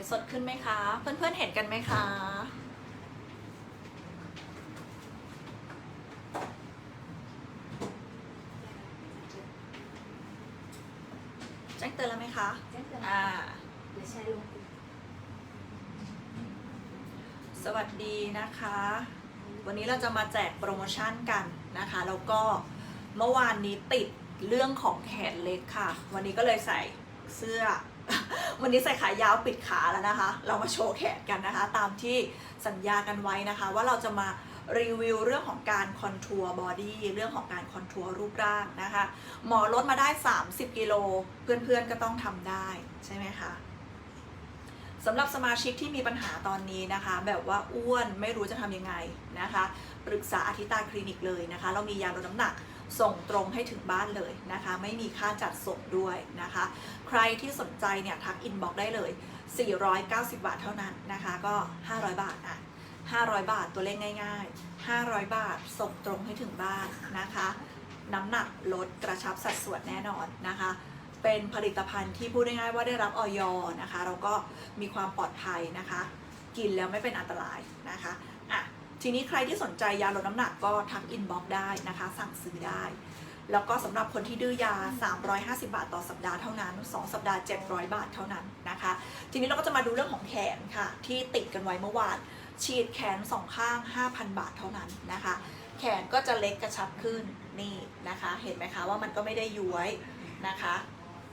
ยสดขึ้นไหมคะ เพื่อนๆเห็นกันไหมคะ แจ้งเตือนแล้วไหมคะ แจ้งเตือนอ่า เดี๋ยวแชร์ลงสวัสดีนะคะ วันนี้เราจะมาแจกโปรโมชั่นกันนะคะ แล้วก็เมื่อวานนี้ติดเรื่องของแขนเล็กค่ะ วันนี้ก็เลยใส่เสื้อ วันนี้ใส่ขายาวปิดขาแล้วนะคะ เรามาโชว์แขนกันนะคะ ตามที่สัญญากันไว้นะคะ ว่าเราจะมารีวิวเรื่องของการคอนทัวร์บอดี้เรื่องของการคอนทัวร์รูปร่างนะคะ หมอลดมาได้ 30 กิโลเพื่อนๆก็ต้องทำได้ใช่ไหมคะ สำหรับสมาชิกที่มีปัญหาตอนนี้นะคะ แบบว่าอ้วนไม่รู้จะทำยังไงนะคะ ปรึกษาอาทิตาคลินิกเลยนะคะ เรามียาลดน้ำหนักส่งตรงให้ถึงบ้านเลยนะคะ ไม่มีค่าจัดส่งด้วยนะคะ ใครที่สนใจเนี่ยทักอินบ็อกได้เลย 490 บาทเท่านั้นนะคะ ก็ 500 บาทอะ500 บาทตัวเลขง่ายๆ 500 บาทส่งตรงให้ถึงบ้านนะคะ น้ำหนักลดกระชับสัดส่วนแน่นอนนะคะ เป็นผลิตภัณฑ์ที่พูดง่ายๆว่าได้รับออยนะคะแล้วก็มีความปลอดภัยนะคะ กินแล้วไม่เป็นอันตรายนะคะอะทีนี้ใครที่สนใจยาลดน้ำหนักก็ทักอินบ็อกได้นะคะ สั่งซื้อได้ แล้วก็สำหรับคนที่ดื้อยา 350 บาทต่อสัปดาห์เท่านั้น 2 สัปดาห์ 700 บาทเท่านั้นนะคะ ทีนี้เราก็จะมาดูเรื่องของแขนค่ะ ที่ติดกันไว้เมื่อวาน ฉีดแขนสองข้าง 5,000 บาทเท่านั้นนะคะ แขนก็จะเล็กกระชับขึ้นนี่นะคะ เห็นไหมคะว่ามันก็ไม่ได้ย้วยนะคะ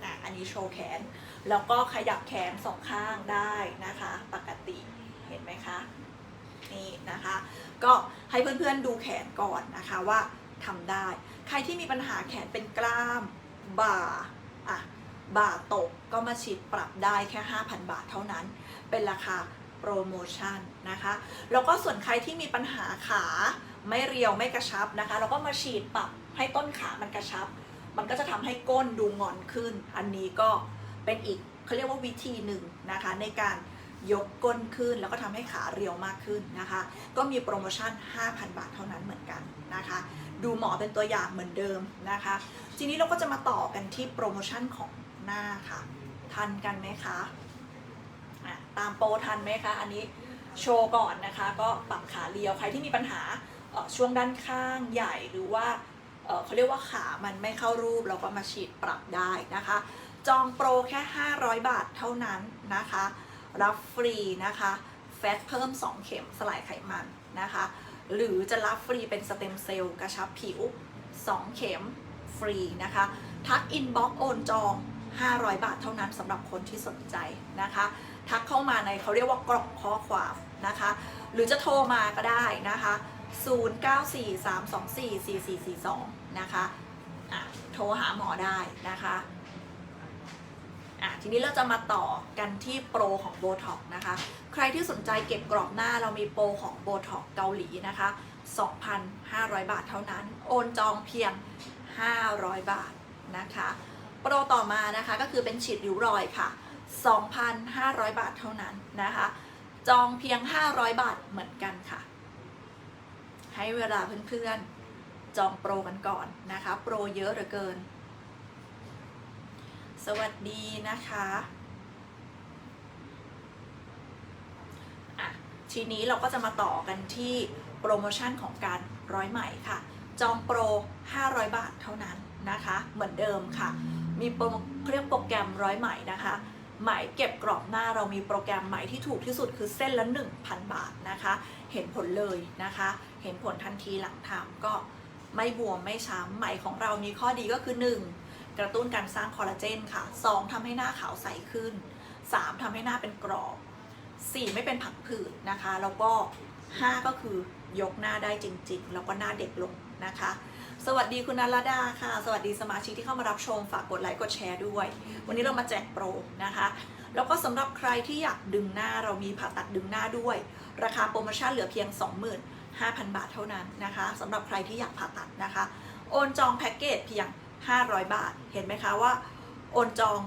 อะอันนี้โชว์แขน แล้วก็ขยับแขนสองข้างได้นะคะ ปกติเห็นไหมคะนี่นะคะ ก็ให้เพื่อนๆดูแขนก่อนนะคะว่าทำได้ ใครที่มีปัญหาแขนเป็นกล้ามบ่าอะบ่าตกก็มาฉีดปรับได้แค่ 5,000 บาทเท่านั้น เป็นราคาโปรโมชั่นนะคะ แล้วก็ส่วนใครที่มีปัญหาขาไม่เรียวไม่กระชับนะคะ เราก็มาฉีดปรับให้ต้นขามันกระชับ มันก็จะทำให้ก้นดูงอนขึ้น อันนี้ก็เป็นอีกเขาเรียกว่าวิธีหนึ่งนะคะ ในการยกก้นขึ้นแล้วก็ทำให้ขาเรียวมากขึ้นนะคะ ก็มีโปรโมชั่น 5,000 บาทเท่านั้นเหมือนกันนะคะ ดูหมอเป็นตัวอย่างเหมือนเดิมนะคะ ทีนี้เราก็จะมาต่อกันที่โปรโมชั่นของหน้าค่ะ ทันกันไหมคะะตามโปรทันไหมคะ อันนี้โชว์ก่อนนะคะ ก็ปรับขาเรียวใครที่มีปัญหาช่วงด้านข้างใหญ่หรือว่า เเขาเรียกว่าขามันไม่เข้ารูปเราก็มาฉีดปรับได้นะคะ จองโปรแค่ 500 บาทเท่านั้นนะคะ รับฟรีนะคะแฟตเพิ่ม 2 เข็มสลายไขมันนะคะ หรือจะรับฟรีเป็นสเต็มเซลล์กระชับผิว 2 เข็มฟรีนะคะ ทักอินบ็อกโอนจอง 500 บาทเท่านั้นสำหรับคนที่สนใจนะคะ ทักเข้ามาในเขาเรียกว่ากล่องข้อความนะคะ หรือจะโทรมาก็ได้นะคะ 0943244442 นะคะอะโทรหาหมอได้นะคะะทีนี้เราจะมาต่อกันที่โปรของโบท็อกนะคะ ใครที่สนใจเก็บกรอบหน้าเรามีโปรของโบท็อกเกาหลีนะคะ 2,500 บาทเท่านั้น โอนจองเพียง 500 บาทนะคะ โปรต่อมานะคะก็คือเป็นฉีดริ้วรอยค่ะ 2,500 บาทเท่านั้นนะคะ จองเพียง 500 บาทเหมือนกันค่ะ ให้เวลาเพื่อนๆ จองโปรกันก่อนนะคะ โปรเยอะเหลือเกิน สวัสดีนะคะทีนี้เราก็จะมาต่อกันที่โปรโมชั่นของการร้อยใหม่ค่ะ จองโปร 500 บาทเท่านั้นนะคะ เหมือนเดิมค่ะ มีโปรเรียกโปรแกรมร้อยใหม่นะคะหมเก็บกรอบหน้าเรามีโปรแกรมใหม่ที่ถูกที่สุดคือเส้นละ 1,000 บาทนะคะ เห็นผลเลยนะคะ ห็นผลทันทีหลังทำก็ไม่บวมไม่ช้ำไหมของเรามีข้อดีก็คือ 1. กระตุ้นการสร้างคอลลาเจนค่ะ 2. ทำให้หน้าขาวใสขึ้น 3. ทำให้หน้าเป็นกรอบ 4 ไม่เป็นผังผืดนะคะ แล้วก็ 5 ก็คือยกหน้าได้จริง ๆ แล้วก็หน้าเด็กลงนะคะ สวัสดีคุณนรดาค่ะ สวัสดีสมาชิกที่เข้ามารับชมฝากกดไลค์กดแชร์ด้วย วันนี้เรามาแจกโปรนะคะ แล้วก็สำหรับใครที่อยากดึงหน้าเรามีผ่าตัดดึงหน้าด้วย ราคาโปรโมชั่นเหลือเพียง 5,000 บาทเท่านั้นนะคะสำหรับใครที่อยากผ่าตัดนะคะ โอนจองแพ็กเกจเพียง 500 บาท เห็นไหมคะว่า โอนจอง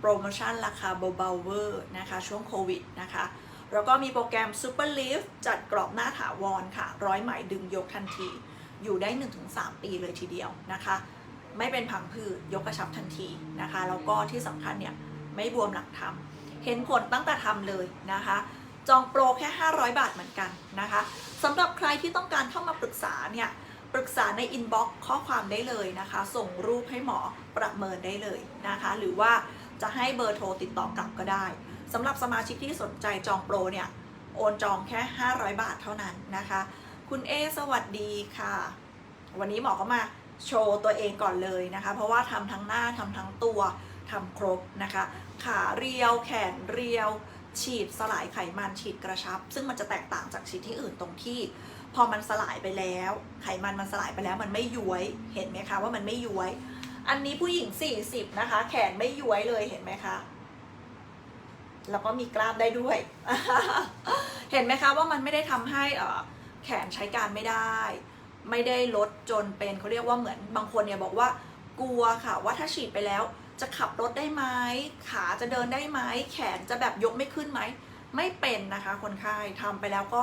โปรโมชั่นราคาเบาๆเวอร์นะคะ ช่วงโควิดนะคะแล้วก็มีโปรแกรม Super Lift จัดกรอบหน้าถาวรค่ะ ร้อยไหมดึงยกทันที อยู่ได้ 1-3 ปีเลยทีเดียวนะคะ ไม่เป็นพังผืดยกกระชับทันทีนะคะ แล้วก็ที่สำคัญเนี่ย ไม่บวมหลังทำเห็นผลตั้งแต่ทำเลยนะคะ จองโปรแค่ 500 บาทเหมือนกันนะคะสำหรับใครที่ต้องการเข้ามาปรึกษาเนี่ยปรึกษาในอินบ็อกซ์ข้อความได้เลยนะคะ ส่งรูปให้หมอประเมินได้เลยนะคะ หรือว่าจะให้เบอร์โทรติดต่อกลับก็ได้สำหรับสมาชิกที่สนใจจองโปรเนี่ยโอนจองแค่ 500 บาทเท่านั้นนะคะ คุณเอสวัสดีค่ะ วันนี้หมอก็มาโชว์ตัวเองก่อนเลยนะคะ เพราะว่าทำทั้งหน้าทำทั้งตัวทำครบนะคะ ขาเรียวแขนเรียว ฉีดสลายไขมันฉีดกระชับ ซึ่งมันจะแตกต่างจากฉีดที่อื่นตรงที่ พอมันสลายไปแล้ว ไขมันมันสลายไปแล้วมันไม่ย้วยเห็นไหมคะว่ามันไม่ย้วย อันนี้ผู้หญิง 40 นะคะ แขนไม่ย้วยเลยเห็นไหมคะแล้วก็มีกล้ามได้ด้วย เห็นไหมคะว่ามันไม่ได้ทำให้แขนใช้การไม่ได้ ไม่ได้ลดจนเป็นเขาเรียกว่าเหมือนบางคนเนี่ยบอกว่ากลัวค่ะว่าถ้าฉีดไปแล้ว จะขับรถได้ไหมขาจะเดินได้ไหมแขนจะแบบยกไม่ขึ้นไหม ไม่เป็นนะคะ คนไข้ทำไปแล้วก็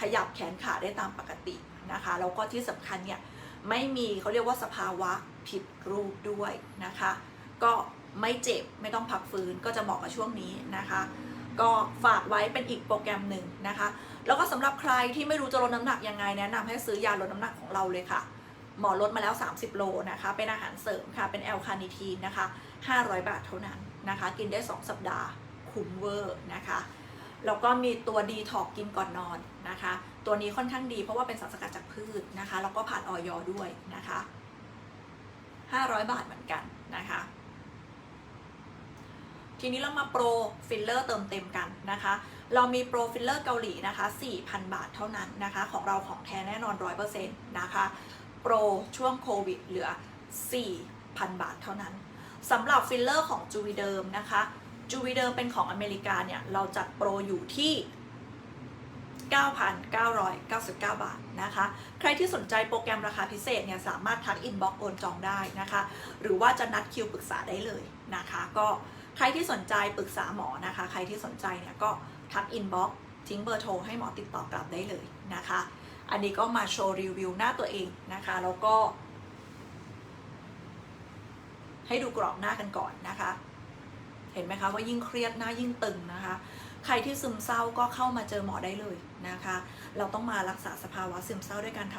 ขยับแขนขาได้ตามปกตินะคะแล้วก็ที่สำคัญเนี่ยไม่มีเขาเรียกว่าสภาวะผิดรูปด้วยนะคะ ก็ไม่เจ็บไม่ต้องพักฟื้นก็จะเหมาะกับช่วงนี้นะคะ ก็ฝากไว้เป็นอีกโปรแกรมหนึ่งนะคะ แล้วก็สำหรับใครที่ไม่รู้จะลดน้ำหนักยังไงแนะนำให้ซื้อยาลดน้ำหนักของเราเลยค่ะ หมอลดมาแล้ว 30 โลนะคะ เป็นอาหารเสริมค่ะ เป็นแอลคาเนิทีนนะคะ 500 บาทเท่านั้นนะคะ กินได้ 2 สัปดาห์ คุ้มเวอร์นะคะ แล้วก็มีตัวดีท็อกกินก่อนนอนนะคะ ตัวนี้ค่อนข้างดีเพราะว่าเป็นสารสกัดจากพืชนะคะ แล้วก็ผ่านออยด้วยนะคะ 500 บาทเหมือนกันนะคะ ทีนี้เรามาโปรฟิลเลอร์เติมเต็มกันนะคะ เรามีโปรฟิลเลอร์เกาหลีนะคะ 4,000 บาทเท่านั้นนะคะ ของเราของแท้แน่นอน 100%นะคะ โปรช่วงโควิดเหลือ 4,000 บาทเท่านั้นสำหรับฟิลเลอร์ของจูวิเดิมนะคะจูวิเดิมเป็นของอเมริกาเนี่ย เราจัดโปรอยู่ที่ 9,999 บาทนะคะ ใครที่สนใจโปรแกรมราคาพิเศษเนี่ย สามารถทักอินบ็อกซ์โอนจองได้นะคะ หรือว่าจะนัดคิวปรึกษาได้เลยนะคะ ก็ใครที่สนใจปรึกษาหมอนะคะ ใครที่สนใจเนี่ยก็ทักอินบ็อกซ์ทิ้งเบอร์โทรให้หมอติดต่อกลับได้เลยนะคะ อันนี้ก็มาโชว์รีวิวหน้าตัวเองนะคะ แล้วก็ ให้ดูกรอบหน้ากันก่อนนะคะ เห็นไหมคะว่ายิ่งเครียดหน้ายิ่งตึงนะคะ ใครที่ซึมเศร้าก็เข้ามาเจอหมอได้เลยนะคะ เราต้องมารักษาสภาวะซึมเศร้าด้วยการท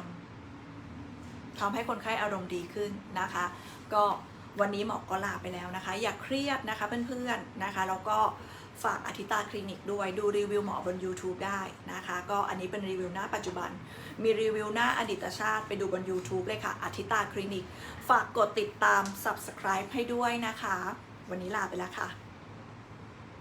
ำทำให้คนไข้อารมณ์ดีขึ้นนะคะ ก็วันนี้หมอก็ลาไปแล้วนะคะ อย่าเครียดนะคะเพื่อนๆนะคะ แล้วก็ ฝากอธิตาคลินิกด้วยดูรีวิวหมอบน YouTube ได้นะคะ ก็อันนี้เป็นรีวิวหน้าปัจจุบัน มีรีวิวหน้าอดีตชาติไปดูบน YouTube เลยค่ะอธิตาคลินิก ฝากกดติดตาม Subscribe ให้ด้วยนะคะ วันนี้ลาไปแล้วค่ะ